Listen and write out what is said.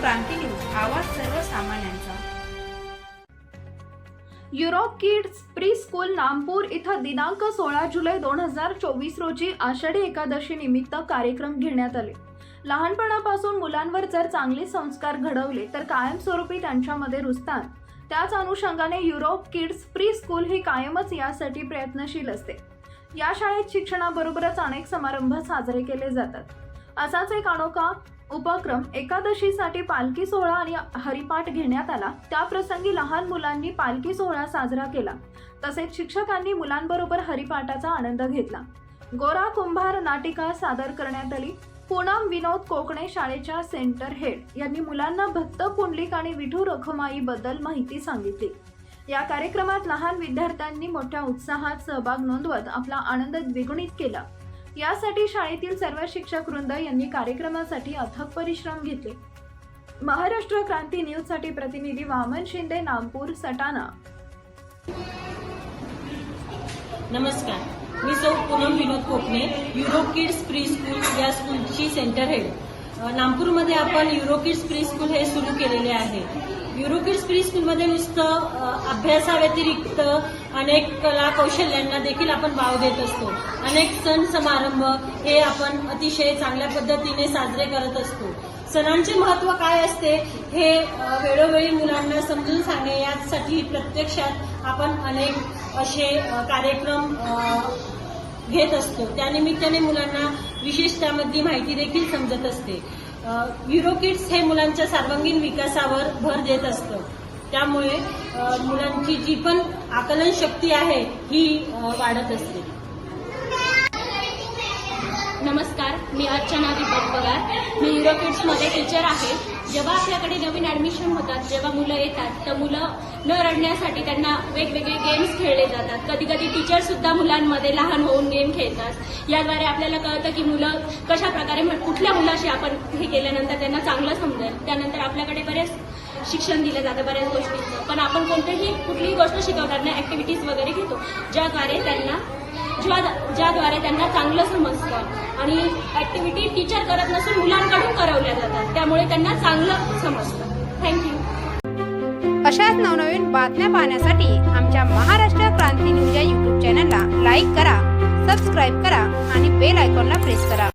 क्रांती news आवाज सर्वसामान्यांचा. Europe kids pre school Nampur इथं दिनांक सोळा जुलै दोन हजार चोवीस रोजी आषाढी एकादशी निमित्त कार्यक्रम घेण्यात आले. लहानपणापासून मुलांवर जर चांगले संस्कार घडवले तर कायमस्वरूपी त्यांच्यामध्ये रुजतात. त्याच अनुषंगाने युरोप किड्स प्री स्कूल ही कायमच यासाठी प्रयत्नशील असते. या शाळेत शिक्षणाबरोबरच अनेक समारंभ साजरे केले जातात. असाच एक अनोखा उपक्रम एकादशीसाठी पालखी सोहळा आणि हरिपाठ घेण्यात आला. त्याप्रसंगी लहान मुलांनी पालखी सोहळा साजरा केला. तसेच शिक्षकांनी मुलांबरोबर हरिपाठाचा आनंद घेतला. गोरा कुंभार नाटिका सादर करण्यात आली. पूनम विनोद कोकणे शाळेच्या सेंटर हेड यांनी मुलांना भक्त पुंडलिक आणि विठू रखमाईबद्दल माहिती सांगितली. या कार्यक्रमात लहान विद्यार्थ्यांनी मोठ्या उत्साहात सहभाग नोंदवत आपला आनंद द्विगुणित केला. यासाठी शाळेतील सर्व शिक्षक वृंद यांनी कार्यक्रमासाठी अथक परिश्रम घेतले. महाराष्ट्र क्रांती न्यूजसाठी प्रतिनिधी वामन शिंदे नागपूर सटाणा. नमस्कार. मी सौ Poonam Vinod Kokane Europe kids pre school या स्कूलची सेंटर हेड नागपूरमध्ये आपण युरोकिड्स प्री स्कूल हे सुरू केलेले आहे. युरोकिड्स प्री स्कूलमध्ये नुसतं अभ्यासाव्यतिरिक्त अनेक कला कौशल्यांना देखील आपण वाव देत असतो. अनेक सण समारंभ हे आपण अतिशय चांगल्या पद्धतीने साजरे करत असतो. सणांचे महत्त्व काय असते हे वेळोवेळी मुलांना समजून सांगणे यासाठी प्रत्यक्षात आपण अनेक असे कार्यक्रम घेत असतो. त्यानिमित्ताने मुलांना विशेष त्यामध्ये माहिती देखील समजत असते. युरोकिड्स हे मुलांच्या सर्वांगीण विकासावर भर देत असतं. त्यामुळे मुलांची जी पण आकलन शक्ती आहे ही वाढत असते नमस्कार मी अर्चना दीपक पगार मी युरो किड्समध्ये टीचर आहे. जेव्हा आपल्याकडे नवीन ॲडमिशन होतात जेव्हा मुलं येतात तर मुलं न रडण्यासाठी त्यांना वेगवेगळे गेम्स खेळले जातात. कधी कधी टीचर सुद्धा मुलांमध्ये लहान होऊन गेम खेळतात. याद्वारे आपल्याला कळतं की मुलं कशा प्रकारे कुठल्या मुलाशी आपण हे केल्यानंतर त्यांना चांगलं समजेल. त्यानंतर आपल्याकडे बरेच शिक्षण दिलं जातं बऱ्याच गोष्टींचं. पण आपण कोणतेही कुठलीही गोष्ट शिकवताना ॲक्टिव्हिटीज वगैरे घेतो. ज्याद्वारे त्यांना ज्या ज्याद्वारे त्यांना चांगलं समजतं. आणि ऍक्टिव्हिटी टीचर करत नसून मुलांकडून करवल्या जातात. त्यामुळे त्यांना चांगलं समजतं. थँक्यू अशाच नवनवीन बातम्या पाहण्यासाठी आमच्या महाराष्ट्र क्रांती न्यूज या यूट्यूब चॅनलला लाईक करा सबस्क्राईब करा आणि बेल आयकॉनला प्रेस करा.